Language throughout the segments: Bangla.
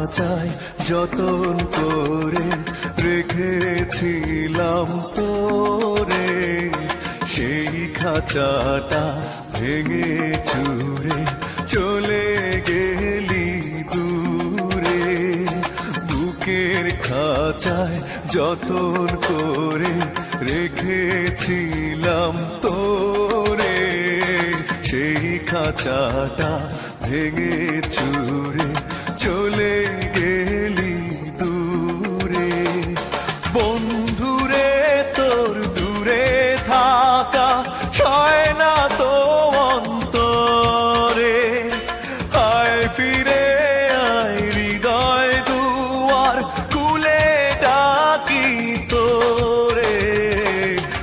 খাঁচায় যতন করে রেখেছিলাম তোরে। সেই খাঁচাটা ভেঙে চুরে চলে গেলি দূরে। বুকের খাঁচায় যতন করে রেখেছিলাম তোরে। সেই খাঁচাটা ভেঙে চুরে বন্ধুরে, তোর দূরে থাকা ছয় না তো অন্তরে। আয় ফিরে, আয় হৃদয় দুয়ার কুলে ডাকি তোরে।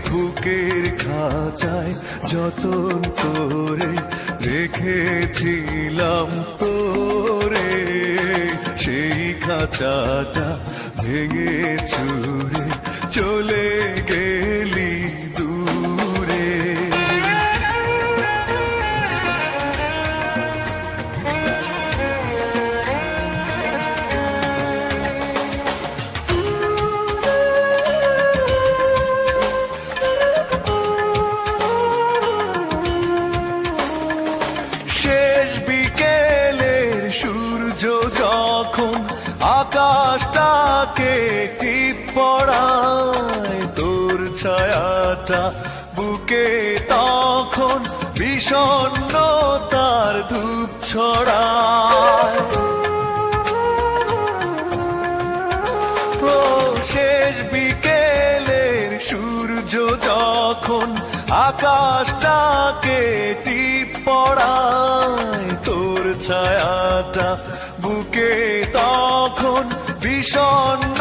বুকের খাঁচায় যতন করে রেখেছিলাম তোরে। সেই খাঁচাটা ভেঙে চুরে চলে গেলি দূরে। শেষ বিকেলের সূর্য যখন আকাশটাকে টিপ পড়ায় তোর ছায়াটা বুকে তখন বিষণ্ণ তার ধূপ ছড়ায়। শেষ বিকেলের সূর্য যখন আকাশটাকে টিপ পড়ায়, তোর ছায়াটা বুকে তখন বিষণ্ণ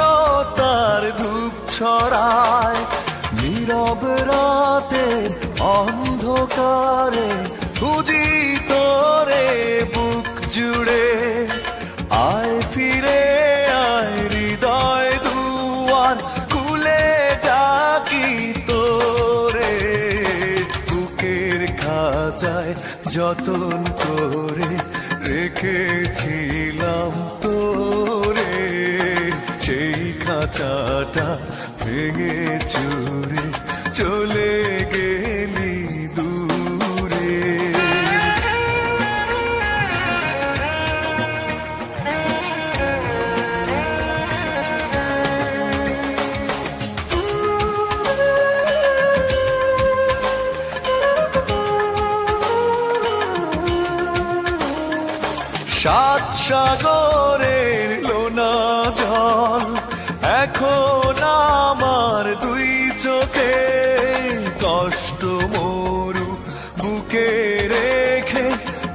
তার ধূপ ছড়ায়। নীরব রাতের অন্ধকারে খুঁজি তোরে বুক জুড়ে। আয় ফিরে, আয় হৃদয় দুয়ার, খুলে ডাকি তোরে। বুকের খাঁচায় যতন করে রেখেছিলাম তোরে খাঁচাটা ভেঙে চুরে চলে গেলি দূরে। সাত জল এখন আমার দুই চোখে কষ্ট মরু বুকে রেখে।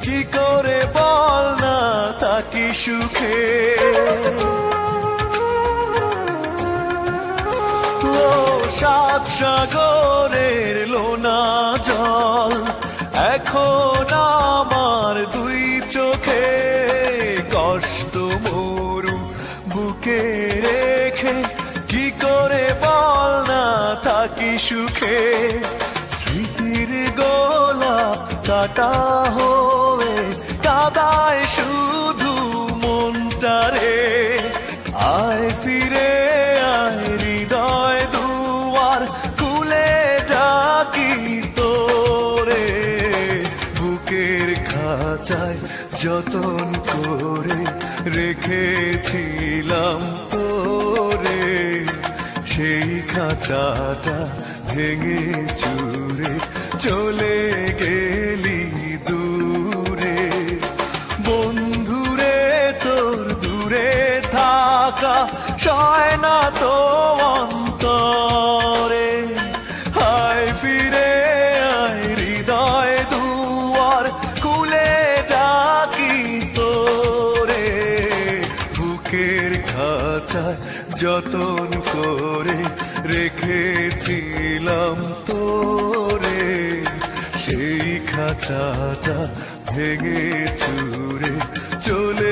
কি করে বল না থাকি সুখে? সাত সাগরের লোনা জল, এখন থাকি সুখে, স্মৃতির গোলাপ কাটা হয়ে কাদায় শুধু মনটারে আয় ফিরে, আয় হৃদয় দুয়ার, খুলে ডাকি তোরে। বুকের খাঁচায় যতন করে রেখেছিলাম তোরে সেই খাঁচাটা ভেঙে চুরে চলে গেলি দূরে। বন্ধুরে, তোর দূরে থাকা সয় না তো অন্তরে। হায় ফিরে আয় হৃদয় দুয়ার, খুলে ডাকি তোরে। বুকের খাঁচায় যতন করে রেখেছিলাম তোরে সেই খাঁচাটা ভেঙে চুরে